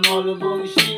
শ্যামল বংশী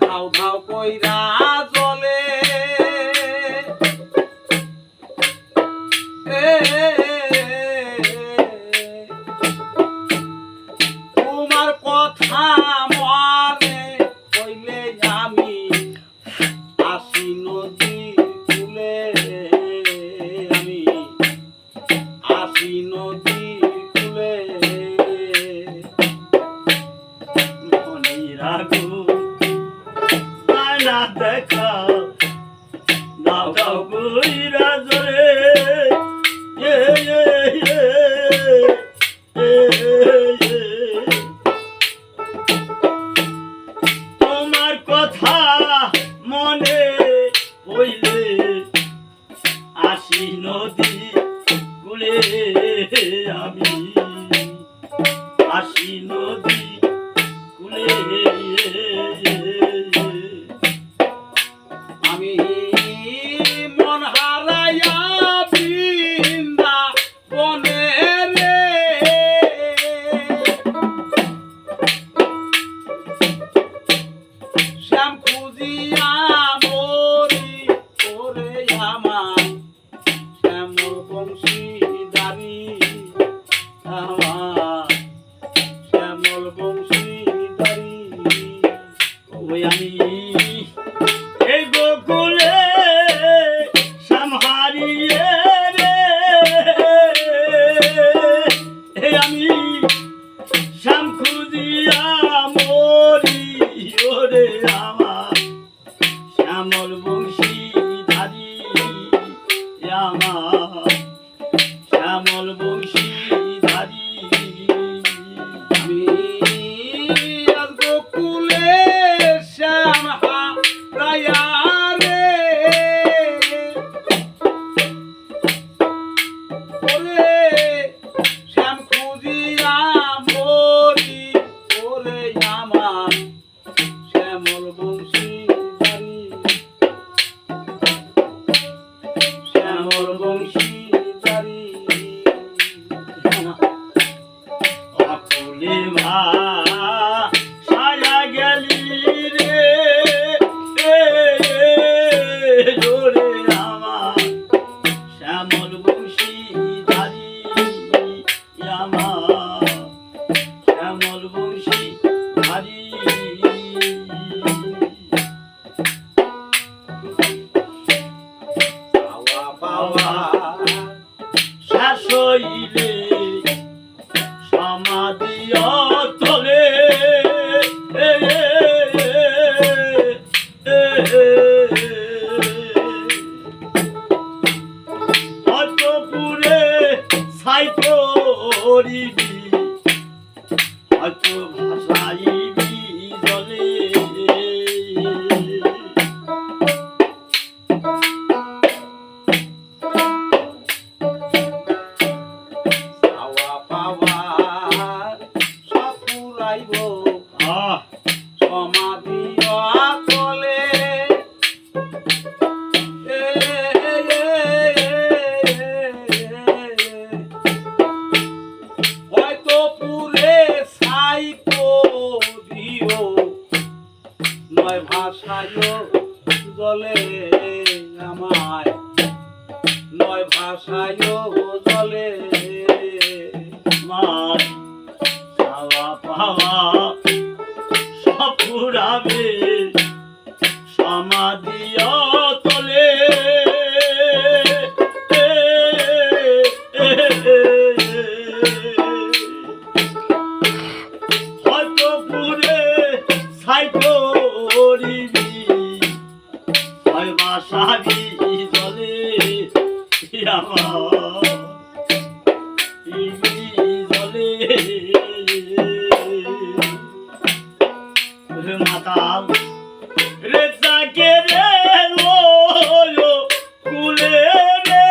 খাও খাও কইরা আসিল Yeah. পাওয়া শেষ হইলে সমাধি অতলে। অতপুরে সাইকো ভাবা সব পুরাবে বুঝে মাতাল রেসাকে রে কুলে রে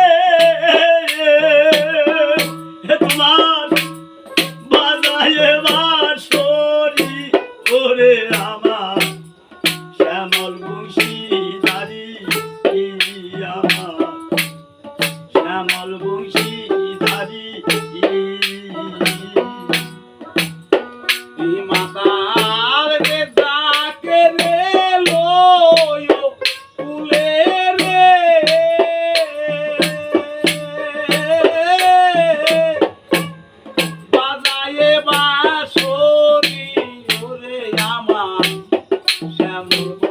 তোমার বাজায় বাসরি করে আমার I'm